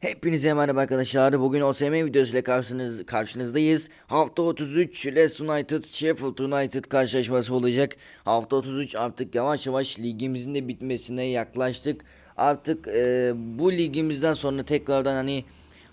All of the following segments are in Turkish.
Hepinize merhaba arkadaşlar. Bugün OSM videosuyla karşınız, karşınızdayız. Hafta 33 Leeds United Sheffield United karşılaşması olacak. Hafta 33 artık yavaş yavaş ligimizin de bitmesine yaklaştık. Artık e, bu ligimizden sonra tekrardan hani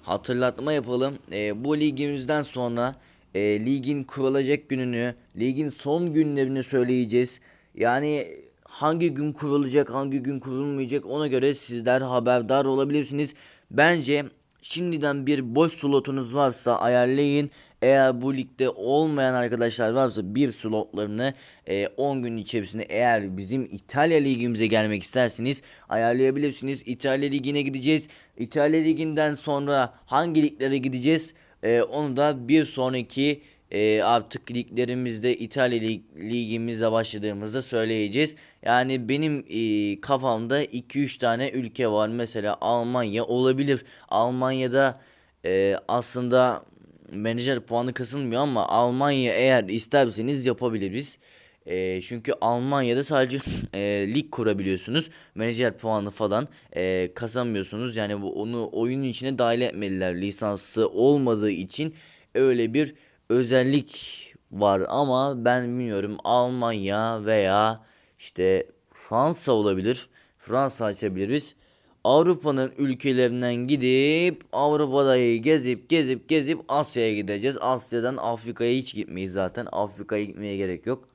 hatırlatma yapalım. E, bu ligimizden sonra e, ligin kurulacak gününü, ligin son günlerini söyleyeceğiz. Yani hangi gün kurulacak, hangi gün kurulmayacak ona göre sizler haberdar olabilirsiniz. Bence şimdiden bir boş slotunuz varsa ayarlayın. Eğer bu ligde olmayan arkadaşlar varsa bir slotlarını e, 10 gün içerisinde eğer bizim İtalya ligimize gelmek isterseniz ayarlayabilirsiniz. İtalya ligine gideceğiz. İtalya liginden sonra hangi liglere gideceğiz? E, onu da bir sonraki e, artık liglerimizde İtalya lig, ligimizle başladığımızda söyleyeceğiz. Yani benim e, kafamda 2-3 tane ülke var. Mesela Almanya olabilir. Almanya'da e, aslında menajer puanı kasılmıyor ama Almanya eğer isterseniz yapabiliriz. E, çünkü Almanya'da sadece e, lig kurabiliyorsunuz. Menajer puanı falan e, kasamıyorsunuz. Yani bu onu oyunun içine dahil etmeliler. Lisansı olmadığı için öyle bir özellik var ama ben bilmiyorum Almanya veya işte Fransa olabilir. Fransa açabiliriz. Avrupa'nın ülkelerinden gidip Avrupa'dayı gezip gezip gezip Asya'ya gideceğiz. Asya'dan Afrika'ya hiç gitmeyiz zaten. Afrika'ya gitmeye gerek yok.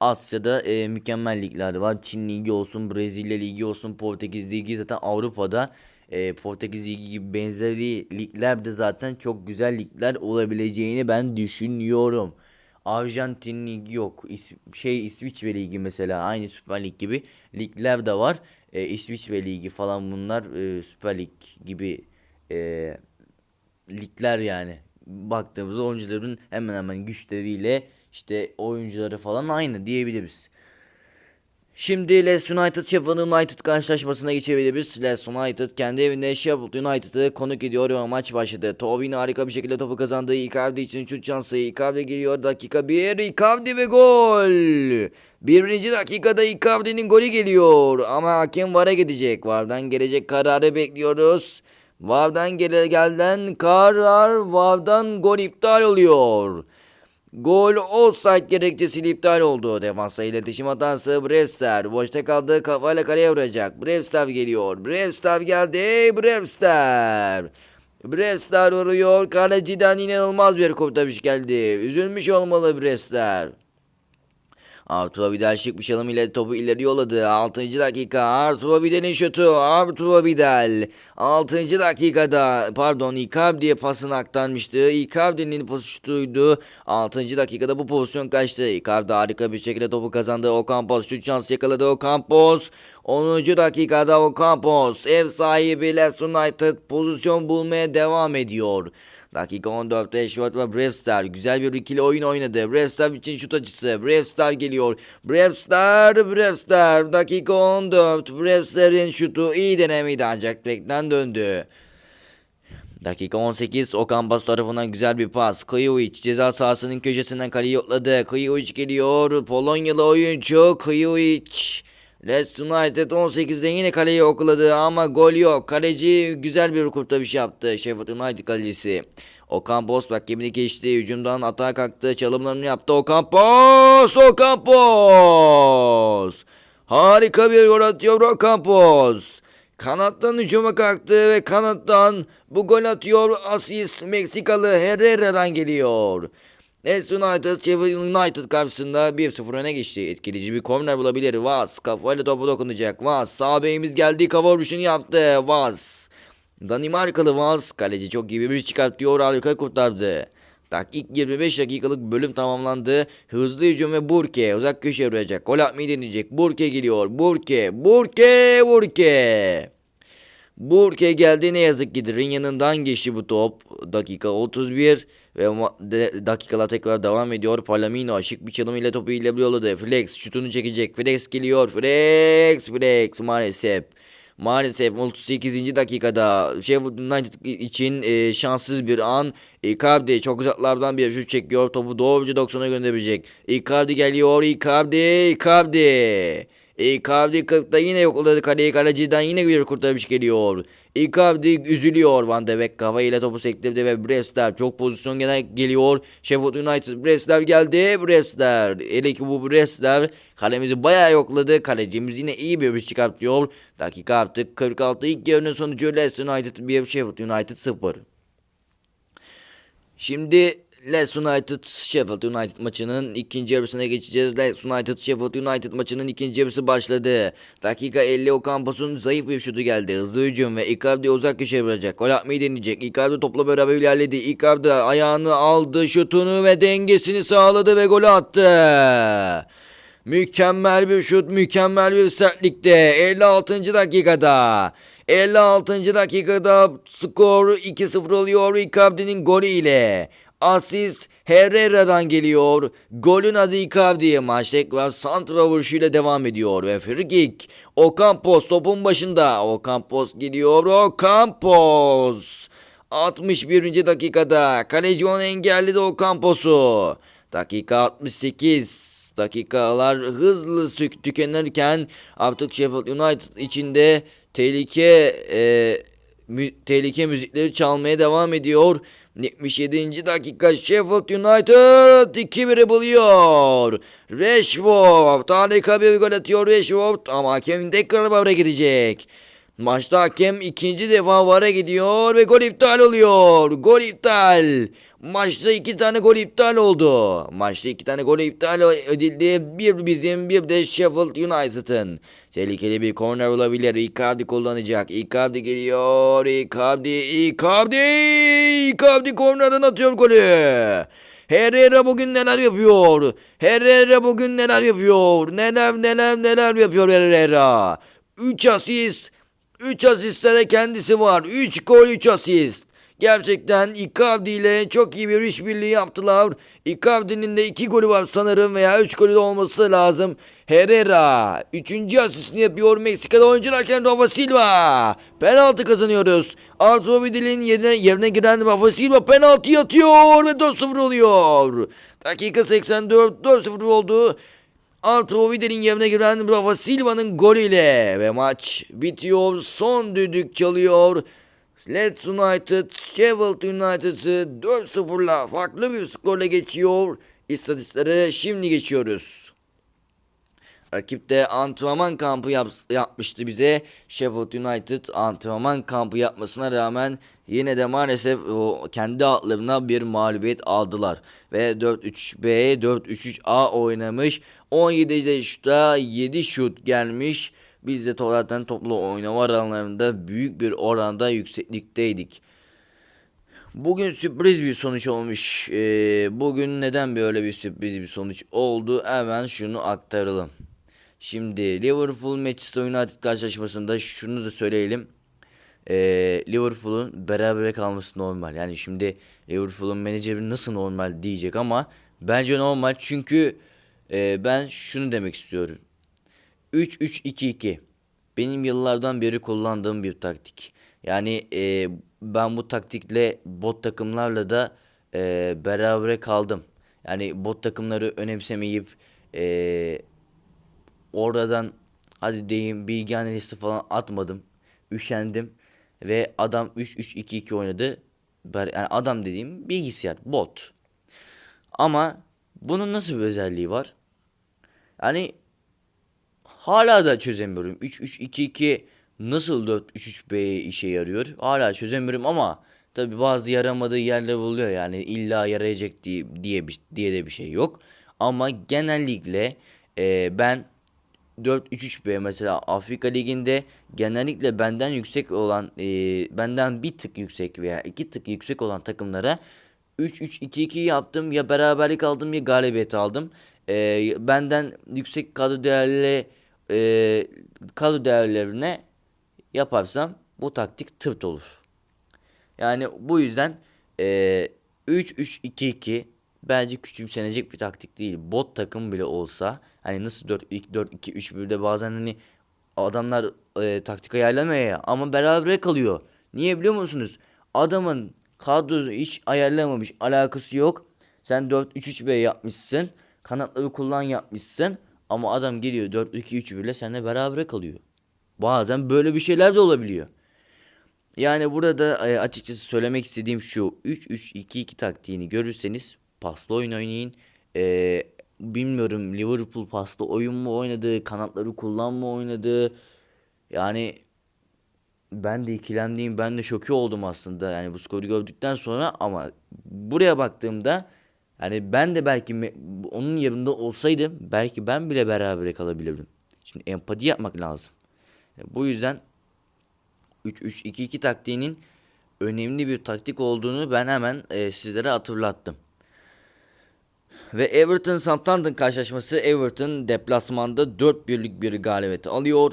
Asya'da e, mükemmel ligler var. Çin Ligi olsun, Brezilya Ligi olsun, Portekiz Ligi zaten Avrupa'da e, Portekiz Ligi gibi benzeri ligler de zaten çok güzel ligler olabileceğini ben düşünüyorum. Arjantin Ligi yok. İs şey İsviçre Ligi mesela aynı Süper Lig gibi ligler de var. E, İsviçre Ligi falan bunlar e, Süper Lig gibi e, ligler yani. Baktığımızda oyuncuların hemen hemen güçleriyle işte oyuncuları falan aynı diyebiliriz. Şimdi Leeds United Sheffield United karşılaşmasına geçebiliriz. Leeds United kendi evinde Sheffield United'ı konuk ediyor ve maç başladı. Tovin harika bir şekilde topu kazandı. Icardi için şut şansı. Icardi geliyor. Dakika 1. Icardi ve gol. Birinci dakikada Icardi'nin golü geliyor. Ama hakem VAR'a gidecek. VAR'dan gelecek kararı bekliyoruz. VAR'dan gele gelden karar VAR'dan gol iptal oluyor. Gol offside gerekçesiyle iptal oldu. Defansa iletişim hatası Brewster. Boşta kaldı kafayla kaleye vuracak. Brewster geliyor. Brewster geldi. Brewster. Brewster vuruyor. Kaleciden inanılmaz bir kurtarış geldi. Üzülmüş olmalı Brewster. Arturo Vidal şık bir çalım ile topu ileri yolladı. 6. dakika Arturo Vidal'in şutu. Arturo Vidal. 6. dakikada pardon Icardi'ye pasını aktarmıştı. Icardi'nin şutuydu. 6. dakikada bu pozisyon kaçtı. Icardi harika bir şekilde topu kazandı. Ocampos şut şansı yakaladı. Ocampos 10. dakikada Ocampos ev sahibi Leeds United pozisyon bulmaya devam ediyor. Dakika 14'te Ashworth ve Brewster güzel bir ikili oyun oynadı. Brewster için şut açısı. Brewster geliyor. Brewster, Brewster. Dakika 14. Brewster'in şutu iyi denemeydi ancak bekten döndü. Dakika 18 Okan Bas tarafından güzel bir pas. Kıyuvic ceza sahasının köşesinden kaleyi yokladı. Kıyuvic geliyor. Polonyalı oyuncu Kıyuvic. Leeds United 18'de yine kaleyi yokladı ama gol yok. Kaleci güzel bir kurtarış yaptı. Sheffield United kalecisi. Ocampos rakibini geçti. Hücumdan atağa kalktı. Çalımlarını yaptı. Ocampos! Ocampos! Harika bir gol atıyor Ocampos. Kanattan hücuma kalktı ve kanattan bu gol atıyor. Asist Meksikalı Herrera'dan geliyor. Leeds United Sheffield United karşısında 1-0 öne geçti. Etkileyici bir korner bulabilir. Vaz kafayla topu dokunacak. Vaz sağ beyimiz geldi. Kafa vuruşunu yaptı. Vaz. Danimarkalı Vaz kaleci çok iyi bir çıkartıyor. Harika kurtardı. Dakik 25 dakikalık bölüm tamamlandı. Hızlı hücum ve Burke uzak köşe vuracak. Gol atmayı deneyecek. Burke geliyor. Burke. Burke. Burke. Burke geldi ne yazık ki Rin yanından geçti bu top. Dakika 31 ve dakikalar tekrar devam ediyor. Palamino aşık bir çalım ile topu ile yolladı. Flex şutunu çekecek. Flex geliyor. Flex Flex maalesef. Maalesef 38. dakikada Sheffield United için e, şanssız bir an. Icardi çok uzaklardan bir şut çekiyor. Topu doğruca 90'a gönderecek. Icardi geliyor. Icardi. Icardi. Icardi 40'ta yine yokladı kaleyi kaleciden yine bir kurtarış geliyor. Icardi üzülüyor. Van de Beek kafayla topu sektirdi ve Bresler çok pozisyon gene geliyor. Sheffield United Bresler geldi. Bresler. Hele ki bu Bresler kalemizi bayağı yokladı. Kalecimiz yine iyi bir iş çıkartıyor. Dakika artık 46 ilk yarının sonucu Leicester United 1 Sheffield United 0. Şimdi Leeds United Sheffield United maçının ikinci yarısına geçeceğiz. Leeds United Sheffield United maçının ikinci yarısı başladı. Dakika 50 Ocampos'un zayıf bir şutu geldi. Hızlı hücum ve Icardi uzak köşeye vuracak. Gol atmayı deneyecek. Icardi topla beraber ilerledi. Icardi ayağını aldı şutunu ve dengesini sağladı ve golü attı. Mükemmel bir şut, mükemmel bir sertlikte. 56. dakikada. 56. dakikada skor 2-0 oluyor Icardi'nin golü ile. Asist Herrera'dan geliyor. Golün adı Icardi. Maç tekrar santra vuruşuyla devam ediyor. Ve free kick. Ocampos topun başında. Ocampos geliyor. Ocampos. 61. dakikada. Kaleci onu engelledi Ocampos'u. Dakika 68 dakikalar hızlı tükenirken artık Sheffield United içinde tehlike e, mü- tehlike müzikleri çalmaya devam ediyor. 77. dakika Sheffield United 2-1'i buluyor. Rashford harika bir gol atıyor Rashford ama hakem tekrar VAR'a gidecek. Maçta hakem ikinci defa VAR'a gidiyor ve gol iptal oluyor. Gol iptal. Maçta iki tane gol iptal oldu. Maçta iki tane gol iptal edildi. Bir bizim bir de Sheffield United'ın. Tehlikeli bir korner olabilir. Icardi kullanacak. Icardi geliyor. Icardi. Icardi. Icardi kornerden atıyor golü. Herrera bugün neler yapıyor? Herrera bugün neler yapıyor? Neler neler neler yapıyor Herrera? 3 asist. 3 asistte de kendisi var. 3 gol 3 asist. Gerçekten Icardi ile çok iyi bir işbirliği yaptılar. Icardi'nin de 2 golü var sanırım veya 3 golü de olması lazım. Herrera 3. asistini yapıyor Meksika'da oyuncularken Rafa Silva. Penaltı kazanıyoruz. Arturo Vidal'in yerine, yerine giren Rafa Silva penaltı atıyor ve 4-0 oluyor. Dakika 84 4-0 oldu. Arturo Vidal'in yerine giren Rafa Silva'nın golüyle ve maç bitiyor. Son düdük çalıyor. Leeds United Sheffield United'ı 4-0'la farklı bir skorla geçiyor. İstatistiklere şimdi geçiyoruz. Rakip de antrenman kampı yap- yapmıştı bize. Sheffield United antrenman kampı yapmasına rağmen yine de maalesef o kendi altlarına bir mağlubiyet aldılar. Ve 4-3B, 4-3-3A oynamış. 17 şutta 7 şut gelmiş. Biz de zaten toplu oynama oranlarında büyük bir oranda yükseklikteydik. Bugün sürpriz bir sonuç olmuş. Ee, bugün neden böyle bir sürpriz bir sonuç oldu? Hemen şunu aktaralım. Şimdi Liverpool Manchester United karşılaşmasında şunu da söyleyelim. Ee, Liverpool'un berabere kalması normal. Yani şimdi Liverpool'un menajeri nasıl normal diyecek ama bence normal çünkü e, ben şunu demek istiyorum. 3-3-2-2 benim yıllardan beri kullandığım bir taktik. Yani e, ben bu taktikle bot takımlarla da e, berabere kaldım. Yani bot takımları önemsemeyip e, oradan hadi diyeyim bilgi analisti falan atmadım. Üşendim ve adam 3-3-2-2 oynadı. Yani adam dediğim bilgisayar, bot. Ama bunun nasıl bir özelliği var? Yani hala da çözemiyorum. 3-3-2-2 nasıl 4-3-3-B işe yarıyor? Hala çözemiyorum ama tabi bazı yaramadığı yerler oluyor yani illa yarayacak diye diye, diye de bir şey yok. Ama genellikle e, ben 4-3-3-B mesela Afrika Ligi'nde genellikle benden yüksek olan e, benden bir tık yüksek veya iki tık yüksek olan takımlara 3-3-2-2 yaptım ya beraberlik aldım ya galibiyet aldım. E, benden yüksek kadro değerli e, kadro değerlerine yaparsam bu taktik tırt olur. Yani bu yüzden eee 3-3-2-2 bence küçümsenecek bir taktik değil. Bot takım bile olsa hani nasıl 4-4-2-3-1'de bazen hani adamlar eee, taktik ayarlamıyor ya ama beraber kalıyor. Niye biliyor musunuz? Adamın kadrosu hiç ayarlamamış alakası yok. Sen 4-3-3-1 yapmışsın. Kanatları kullan yapmışsın. Ama adam geliyor 4-2-3 ile seninle beraber kalıyor. Bazen böyle bir şeyler de olabiliyor. Yani burada e, açıkçası söylemek istediğim şu 3-3-2-2 taktiğini görürseniz paslı oyun oynayın. E, bilmiyorum Liverpool paslı oyun mu oynadı, kanatları kullanma oynadı. Yani ben de ikilemdeyim. Ben de şoke oldum aslında. Yani bu skoru gördükten sonra ama buraya baktığımda yani ben de belki onun yerinde olsaydım belki ben bile beraber kalabilirdim. Şimdi empati yapmak lazım. Bu yüzden 3-3-2-2 taktiğinin önemli bir taktik olduğunu ben hemen e, sizlere hatırlattım. Ve Everton Southampton karşılaşması Everton deplasmanda 4 birlik bir galibiyeti alıyor.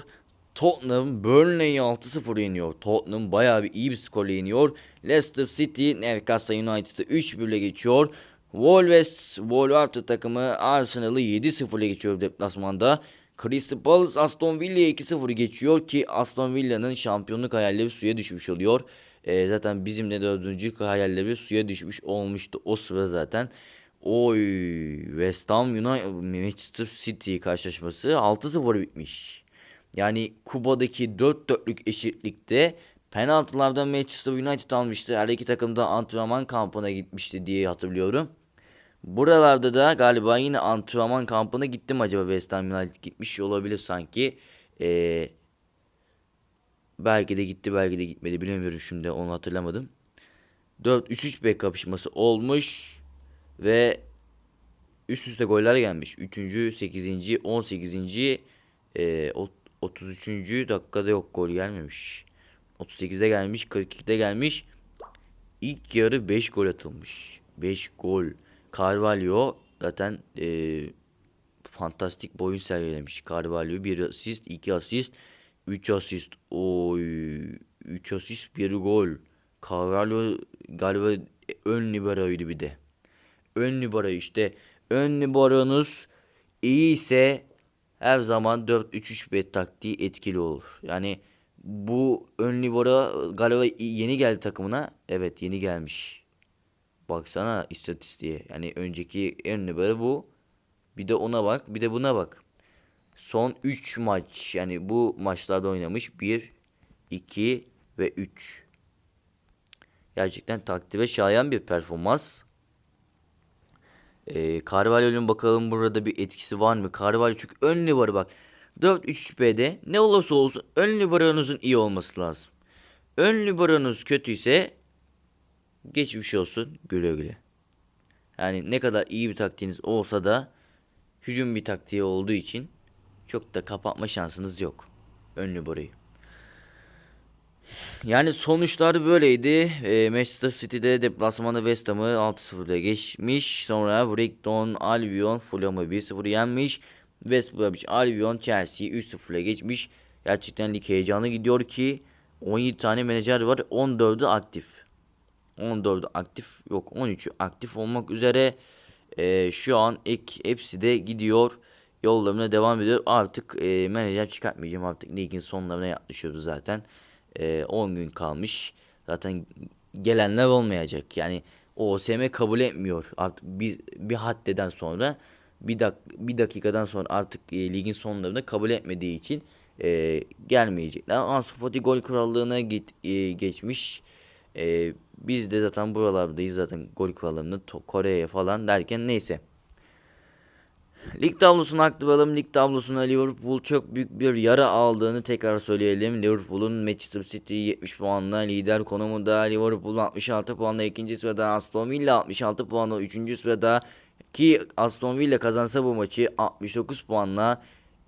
Tottenham Burnley'i 6-0 yeniyor. Tottenham bayağı bir iyi bir skorla yeniyor. Leicester City Newcastle United'ı 3-1'le geçiyor. Wolves Wolverhampton takımı Arsenal'ı 7-0 ile geçiyor deplasmanda. Crystal Palace Aston Villa'ya 2-0 geçiyor ki Aston Villa'nın şampiyonluk hayalleri suya düşmüş oluyor. Ee, zaten bizim de dördüncülük hayalleri suya düşmüş olmuştu o sıra zaten. Oy West Ham United Manchester City karşılaşması 6-0 bitmiş. Yani Kuba'daki 4 dörtlük eşitlikte penaltılardan Manchester United almıştı. Her iki takım da antrenman kampına gitmişti diye hatırlıyorum. Buralarda da galiba yine antrenman kampına gittim acaba West Ham United gitmiş olabilir sanki. Ee, belki de gitti belki de gitmedi bilemiyorum şimdi onu hatırlamadım. 4-3-3 kapışması olmuş ve üst üste goller gelmiş. 3. 8. 18. E, 33. dakikada yok gol gelmemiş. 38'de gelmiş, 42'de gelmiş. İlk yarı 5 gol atılmış. 5 gol. Carvalho zaten e, fantastik boyun sergilemiş. Carvalho 1 asist, 2 asist, 3 asist. Oy 3 asist, 1 gol. Carvalho galiba ön liberoydu bir de. Ön libero işte. Ön liberonuz iyi ise her zaman 4-3-3 taktiği etkili olur. Yani bu ön libero galiba yeni geldi takımına. Evet yeni gelmiş. Baksana istatistiğe. Yani önceki ön libero bu. Bir de ona bak. Bir de buna bak. Son 3 maç yani bu maçlarda oynamış. 1, 2 ve 3. Gerçekten takdire şayan bir performans. Ee, Carvalho'nun bakalım burada bir etkisi var mı? Carvalho çünkü ön libero bak. 4-3-B'de ne olursa olsun ön liberonuzun iyi olması lazım. Ön liberonuz kötüyse geçmiş olsun güle güle. Yani ne kadar iyi bir taktiğiniz olsa da hücum bir taktiği olduğu için çok da kapatma şansınız yok. Ön liberoyu. Yani sonuçlar böyleydi. E, Manchester City'de deplasmanda West Ham'ı 6-0'da geçmiş. Sonra Brighton, Albion, Fulham'ı 1-0 yenmiş. West Bromwich Albion Chelsea'yi 3-0'la geçmiş. Gerçekten lig heyecanı gidiyor ki 17 tane menajer var. 14'ü aktif. 14'ü aktif yok 13'ü aktif olmak üzere. Ee, şu an ek hepsi de gidiyor. Yollarına devam ediyor. Artık e, menajer çıkartmayacağım. Artık ligin sonlarına yaklaşıyoruz zaten. E, 10 gün kalmış. Zaten gelenler olmayacak. Yani OSM kabul etmiyor. Artık bir, bir haddeden sonra bir, dak bir dakikadan sonra artık e, ligin sonlarında kabul etmediği için e, gelmeyecekler. Ansu Fati gol krallığına git, e, geçmiş. E, biz de zaten buralardayız zaten gol krallığında Kore'ye falan derken neyse. Lig tablosunu aktaralım. Lig tablosuna Liverpool çok büyük bir yara aldığını tekrar söyleyelim. Liverpool'un Manchester City 70 puanla lider konumunda. Liverpool 66 puanla ikinci sırada. Aston Villa 66 puanla üçüncü sırada. Ki Aston Villa kazansa bu maçı 69 puanla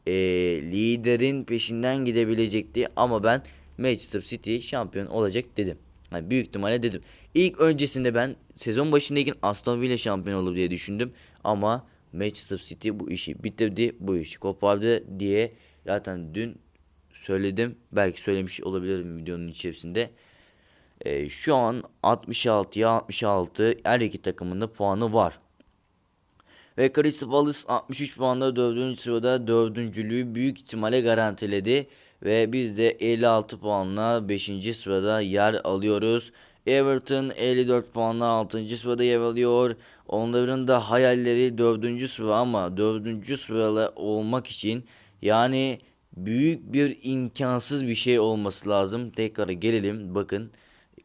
e, liderin peşinden gidebilecekti. Ama ben Manchester City şampiyon olacak dedim. Yani büyük ihtimalle dedim. İlk öncesinde ben sezon başındayken Aston Villa şampiyon olur diye düşündüm. Ama Manchester City bu işi bitirdi. Bu işi kopardı diye zaten dün söyledim. Belki söylemiş olabilirim videonun içerisinde. E, şu an 66'ya 66 her iki takımında puanı var. Ve Crystal Palace 63 puanla 4. sırada dördüncülüğü büyük ihtimalle garantiledi. Ve biz de 56 puanla 5. sırada yer alıyoruz. Everton 54 puanla 6. sırada yer alıyor. Onların da hayalleri 4. sıra ama 4. sırada olmak için yani büyük bir imkansız bir şey olması lazım. Tekrar gelelim bakın.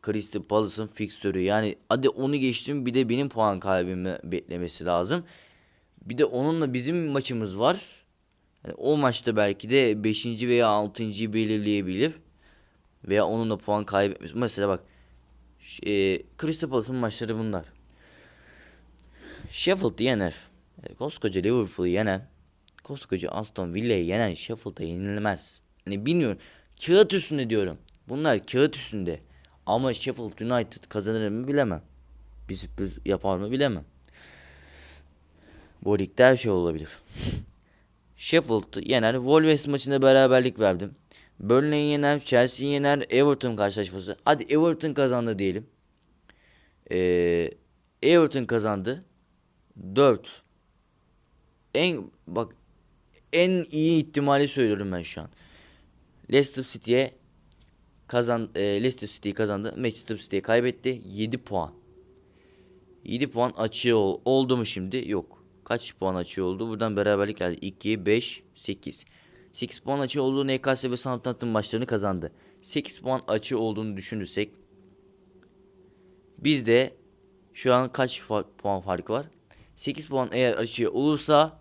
Crystal Palace'ın fikstürü yani hadi onu geçtim bir de benim puan kaybımı beklemesi lazım. Bir de onunla bizim maçımız var. Yani o maçta belki de 5. veya 6.'yı belirleyebilir. Veya onunla puan kaybetmesi. Mesela bak e, Crystal Palace'ın maçları bunlar. Sheffield'ı yener. Yani koskoca Liverpool'u yenen, koskoca Aston Villa'yı yenen Sheffield'a yenilmez. Hani bilmiyorum. Kağıt üstünde diyorum. Bunlar kağıt üstünde. Ama Sheffield United kazanır mı bilemem. Bir sürpriz yapar mı bilemem. Bu ligde her şey olabilir. Sheffield yener. Wolves maçında beraberlik verdim. Burnley yener. Chelsea yener. Everton karşılaşması. Hadi Everton kazandı diyelim. Ee, Everton kazandı. 4. En bak en iyi ihtimali söylüyorum ben şu an. Leicester City'ye kazan e, Leicester City kazandı. Manchester City'ye kaybetti. 7 puan. 7 puan açığı ol, oldu mu şimdi? Yok. Kaç puan açığı oldu? Buradan beraberlik geldi. 2, 5, 8. 8 puan açığı olduğu Newcastle ve Southampton maçlarını kazandı. 8 puan açığı olduğunu düşünürsek biz de şu an kaç puan farkı var? 8 puan eğer açığı olursa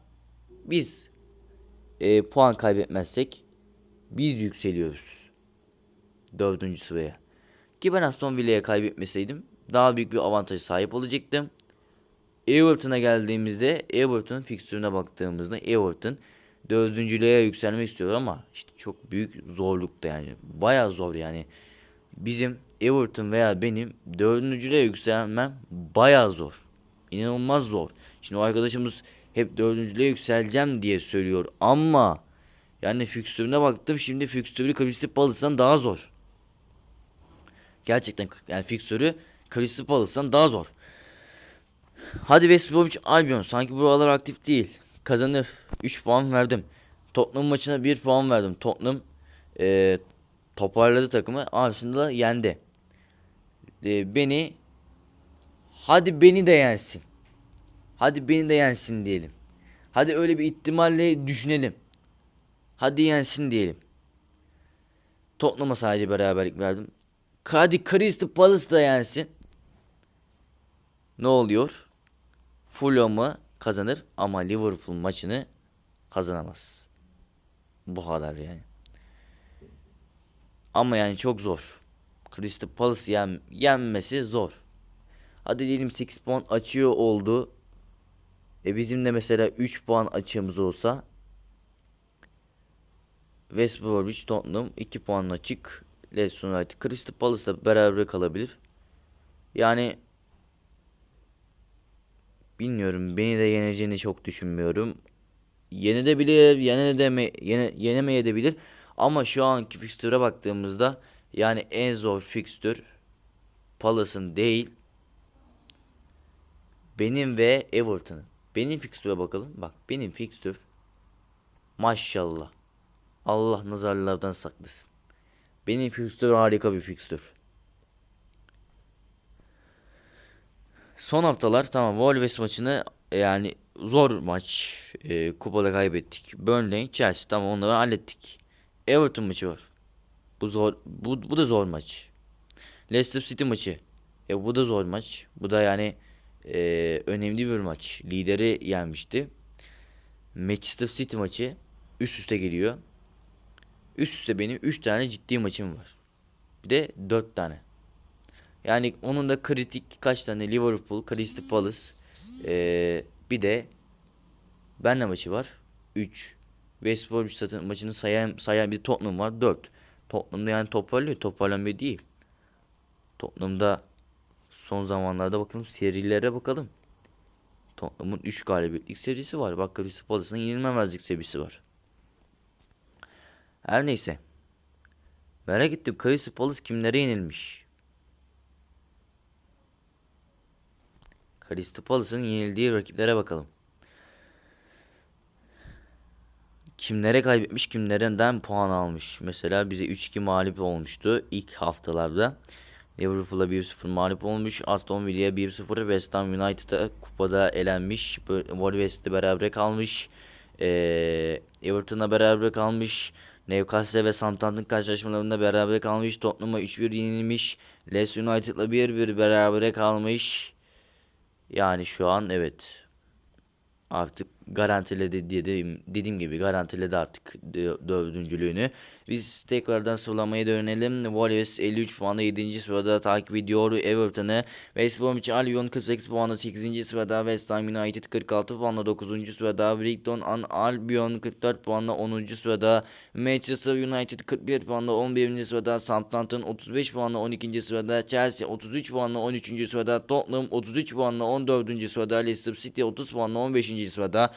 biz e, puan kaybetmezsek biz yükseliyoruz. Dördüncü sıraya. Ki ben Aston Villa'ya kaybetmeseydim daha büyük bir avantaj sahip olacaktım. Everton'a geldiğimizde Everton fikstürüne baktığımızda Everton dördüncülüğe yükselmek istiyor ama işte çok büyük zorlukta yani. Baya zor yani. Bizim Everton veya benim dördüncülüğe yükselmem baya zor. İnanılmaz zor. Şimdi o arkadaşımız hep dördüncülüğe yükseleceğim diye söylüyor ama yani fikstürüne baktım şimdi fikstürü Crystal Palace'dan daha zor. Gerçekten yani fikstürü Crystal Palace'dan daha zor. Hadi West Bromwich Albion sanki buralar aktif değil. Kazanır. 3 puan verdim. Tottenham maçına 1 puan verdim. Tottenham e, toparladı takımı. Arsenal'ı yendi. E, beni hadi beni de yensin. Hadi beni de yensin diyelim. Hadi öyle bir ihtimalle düşünelim. Hadi yensin diyelim. Tottenham'a sadece beraberlik verdim. Hadi Crystal Palace da yensin. Ne oluyor? Fulham'ı kazanır ama Liverpool maçını kazanamaz. Bu kadar yani. Ama yani çok zor. Crystal Palace yen, yenmesi zor. Hadi diyelim 8 puan açıyor oldu. E bizim de mesela 3 puan açığımız olsa West Bromwich Tottenham 2 puan açık. Leicester United Crystal Palace'la beraber kalabilir. Yani bilmiyorum beni de yeneceğini çok düşünmüyorum. Yenebilir, yenedeme, yene, yenemeyebilir. Ama şu anki fikstüre baktığımızda yani en zor fikstür Palace'ın değil benim ve Everton'ın. Benim fikstüre bakalım. Bak benim fikstür maşallah. Allah nazarlardan saklasın. Benim fikstür harika bir fikstür. Son haftalar tamam Wolves maçını yani zor maç. E, kupada kaybettik. Burnley, Chelsea tamam onları hallettik. Everton maçı var. Bu zor bu, bu da zor maç. Leicester City maçı. E bu da zor maç. Bu da yani e, önemli bir maç. Lideri yenmişti. Manchester City maçı üst üste geliyor. Üst üste benim 3 tane ciddi maçım var. Bir de 4 tane. Yani onun da kritik kaç tane Liverpool, Crystal Palace, ee, bir de benle maçı var. 3. West Bromwich maçını sayan, sayan bir Tottenham var. 4. Tottenham'da yani toparlıyor. Toparlanmıyor değil. Tottenham'da son zamanlarda bakalım serilere bakalım. Tottenham'ın 3 galibiyetlik serisi var. Bak Crystal Palace'ın yenilmemezlik serisi var. Her neyse. Merak ettim Crystal Palace kimlere yenilmiş? Palace'ın yenildiği rakiplere bakalım. Kimlere kaybetmiş, kimlerden puan almış. Mesela bize 3-2 mağlup olmuştu ilk haftalarda. Liverpool'a 1-0 mağlup olmuş. Aston Villa'ya 1-0. West Ham United'a kupada elenmiş. Wolves'te beraber kalmış. Ee, Everton'a beraber kalmış. Newcastle ve Southampton karşılaşmalarında beraber kalmış. Tottenham'a 3-1 yenilmiş. Leeds United'la 1-1 beraber kalmış. Yani şu an evet. Artık garantiledi dediğim, dediğim gibi garantiledi artık dö- dördüncülüğünü. Biz tekrardan sıralamaya dönelim. Wolves 53 puanla 7. sırada takip ediyor Everton'ı. West Bromwich Albion 48 puanla 8. sırada. West Ham United 46 puanla 9. sırada. Brighton and Albion 44 puanla 10. sırada. Manchester United 41 puanla 11. sırada. Southampton 35 puanla 12. sırada. Chelsea 33 puanla 13. sırada. Tottenham 33 puanla 14. sırada. Leicester City 30 puanla 15. sırada.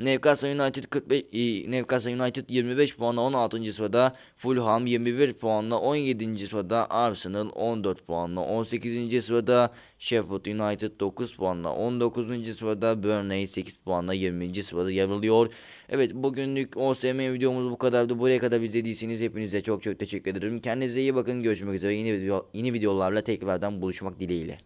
Newcastle United 45 e, Newcastle United 25 puanla 16. sırada. Fulham 21 puanla 17. sırada. Arsenal 14 puanla 18. sırada. Sheffield United 9 puanla 19. sırada. Burnley 8 puanla 20. sırada yer alıyor. Evet bugünlük OSM videomuz bu kadardı. Buraya kadar izlediyseniz hepinize çok çok teşekkür ederim. Kendinize iyi bakın. Görüşmek üzere. Yeni video yeni videolarla tekrardan buluşmak dileğiyle.